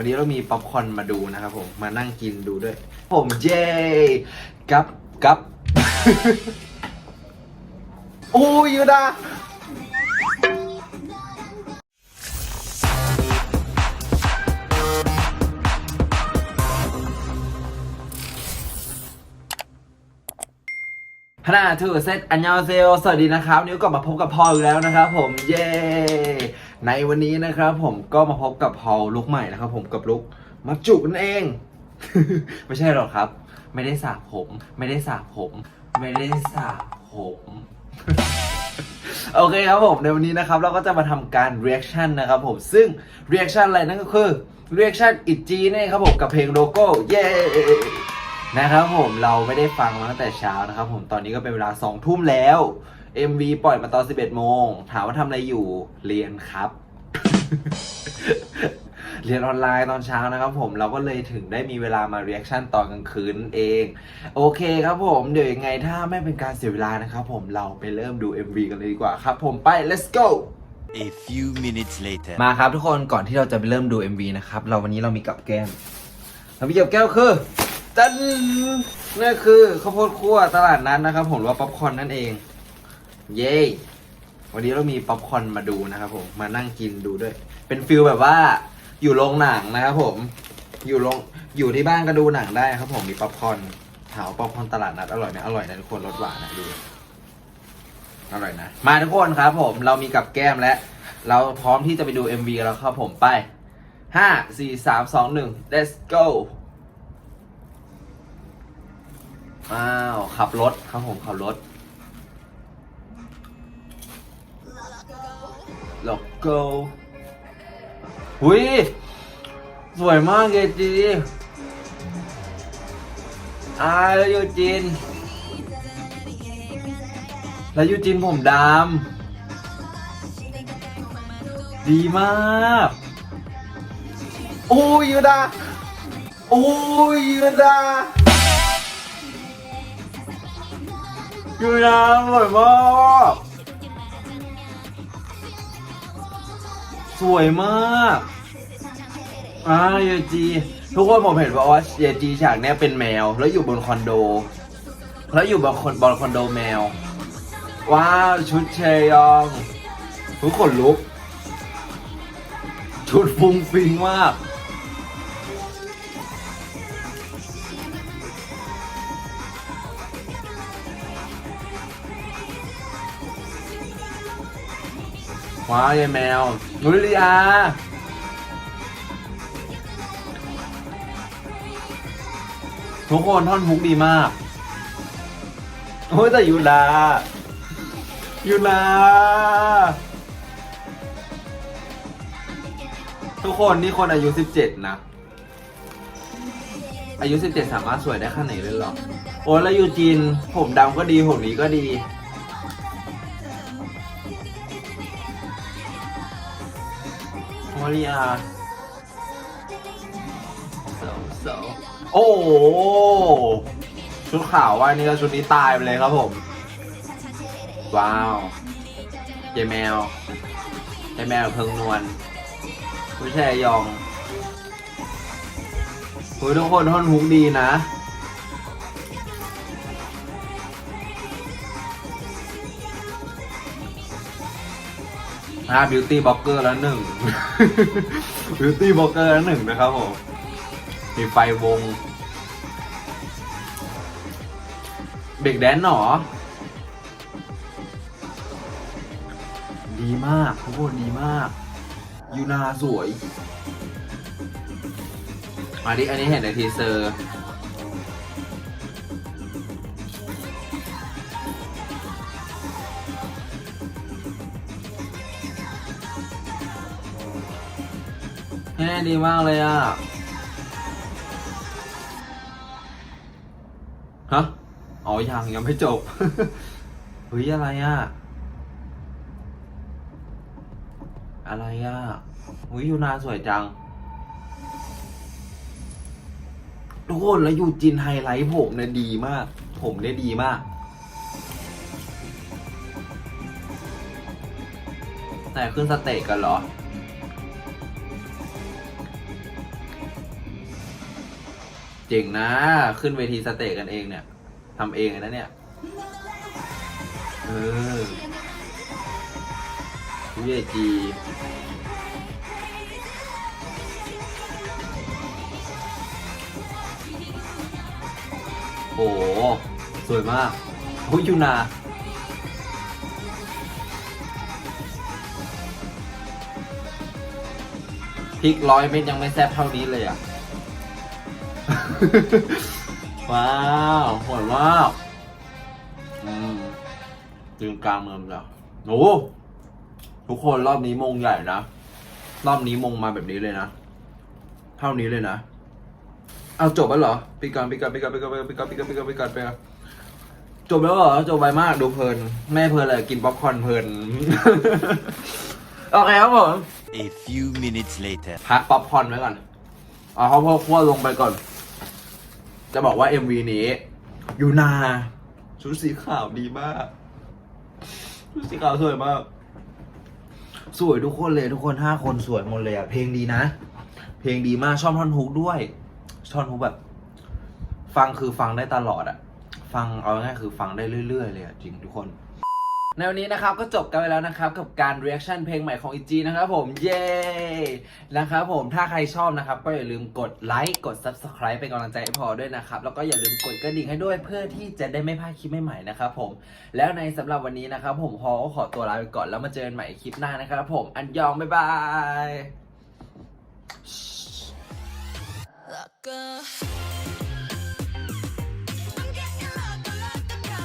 วันนี้เรามีป๊อปคอร์นมาดูนะครับผมมานั่งกินดูด้วย ผมเจกับกับ โอ้ยยูดาฮนาทูเซตอันยองเซลสวัสดีนะครับ นิ้วกลับมาพบกับพอลอีกแล้วนะครับผมเย้ ในวันนี้นะครับผมก็มาพบกับพอลลุกใหม่นะครับผมกับลุกมาจุกนั่นเอง ไม่ใช่หรอกครับ ไม่ได้สระผม ไม่ได้สระผม ไม่ได้สระผม โอเคครับผมในวันนี้นะครับเราก็จะมาทำการ reaction นะครับผมซึ่ง reaction อะไรนั่นก็คือ reaction อิจีนี่ครับผมกับเพลงโลโก้เย้ นะครับผมเราไม่ได้ฟังมาตั้งแต่เช้านะครับผมตอนนี้ก็เป็นเวลา2ทุ่มแล้ว MV ปล่อยมาตอน 11 โมง ถามว่าทำอะไรอยู่เรียนครับ เรียนออนไลน์ตอนเช้านะครับผมเราก็เลยถึงได้มีเวลามา reaction ตอนกลางคืนนั่นเอง โอเคครับผมเดี๋ยวยังไงถ้าไม่เป็นการเสียเวลานะครับผมเราไปเริ่มดู MV กันเลยดีกว่าครับผมไป let's go A few minutes later. มาครับทุกคนก่อนที่เราจะไปเริ่มดู MV นะครับเราวันนี้เรามีกับแก้มเรามีกับแก้วคือ จันนั่นคือข้าวโพดคั่วตลาดนั้นนะครับ ผมหรือว่าป๊อปคอร์นนั่นเอง เย้วันนี้เรามีป๊อปคอร์นมาดูนะครับผมมานั่งกินดูด้วย เป็นฟิลแบบว่าอยู่โรงหนังนะครับผม อยู่โรงอยู่ที่บ้านก็ดูหนังได้ครับ ผมมีป๊อปคอร์นถามว่าป๊อปคอร์นตลาดนัดอร่อยไหมอร่อยนะทุกคนรสหวานนะดูอร่อยนะ มาทุกคนครับ ผมเรามีกับแก้มและ เราพร้อมที่จะไปดู MV แล้วครับผมไปห้าสี่สามสองหนึ่ง let's go อ้าวขับรถครับผมขับรถ let's go หุยสวยมากเยจีอาแล้วยูจิน แล้วยูจินผมดำ ดีมาก โอ้ยยูดา โอ้ยยูดา อยูดาสวยมากสวยมากอ่าเยจี ทุกคนผมเห็นว่าเยจีฉากเนี้ยเป็นแมว แล้วอยู่บนคอนโด แล้วอยู่บนคอนบนคอนโดแมว ว้าวชุดเชยองทุกคนลุก ชุดฟุ้งฟิงมาก ว้าวยายแมวนุ้ยลีอาทุกคนท่อนฮุกดีมากโอ้ยแต่ยูนายูนาทุกคนนี่คนอายุ 17 นะ อายุ 17 สามารถสวยได้ขนาดไหนเลยเหรอ โอ้ยแล้วยูจีน ผมดำก็ดี ผมนี้ก็ดี มาริอาโอ้โหชุดขาวว่านี่ก็ชุดนี้ตายไปเลยครับผม ว้าวเจแมวเจแมวเพิงนวลผู้ชายยองคุยทุกคนท่อนฮุกดีนะ อ่าบิวตี้บล็อกเกอร์แล้วหนึ่งบิวตี้บล็อกเกอร์แล้วหนึ่งนะครับผมมีไฟวงเบรกแดนซ์หนอ ดีมากทุกคนดีมาก ยูนาสวย อันนี้อันนี้เห็นในทีเซอร์ ดีมากเลยอะ ฮะ อ๋อ ยังยังไม่จบ เฮ้ย อะไรอะ อะไรอะเฮ้ยยูนาสวยจัง ทุกคนแล้วยูจินไฮไลท์ผมเนี่ยดีมาก ผมเนี่ยดีมาก แต่ขึ้นสเตจกันเหรอ เจ๋งนะ ขึ้นเวทีสเตจกันเองเนี่ยทำเองเลยนะเนี่ย เออวิเอจีโอ้โห สวยมากหุยยูนาพริกร้อยเม็ดยังไม่แซ่บเท่านี้เลยอะ ว้าวหวานมากอืมยืนกลางเมืองแล้วโอ้ทุกคนรอบนี้มงใหญ่นะ รอบนี้มงมาแบบนี้เลยนะ เท่านี้เลยนะ เอาจบแล้วเหรอปีก่อนปีก่อนปีก่อนปีก่อนปีก่อนปีก่อนปีก่อนปีก่อนปีก่อนจบแล้วเหรอจบไปมากดูเพลิน แม่เพลินเลยกินป๊อปคอร์นเพลิน โอเคครับผม A few minutes later. พักป๊อปคอร์นไว้ก่อน เอาข้าวโพดคั่วลงไปก่อน จะบอกว่า MV นี้อยู่นาชุดสีขาวดีมาก ชุดสีขาวสวยมาก สวยทุกคนเลยทุกคนห้าคนสวยหมดเลยอะเพลงดีนะ เพลงดีมากชอบท่อนฮุกด้วยท่อนฮุกแบบ ฟังคือฟังได้ตลอดอะฟังเอาง่ายๆคือฟังได้เรื่อยๆเลยอะจริงทุกคน ในวันนี้นะครับก็จบกันไปแล้วนะครับกับการ reaction เพลงใหม่ของ EG นะครับผมเย้นะครับผมถ้าใครชอบนะครับ ก็อย่าลืมกดไลค์กด subscribe เป็นกำลังใจให้พอด้วยนะครับแล้วก็อย่าลืมกดกระดิ่งให้ด้วยเพื่อที่จะได้ไม่พลาดคลิปใหม่ๆนะครับผมแล้วในสำหรับวันนี้นะครับ ผมพอก็ขอตัวลาไปก่อนแล้วมาเจอกันใหม่คลิปหน้านะครับผมอันยองบ๊ายบาย like a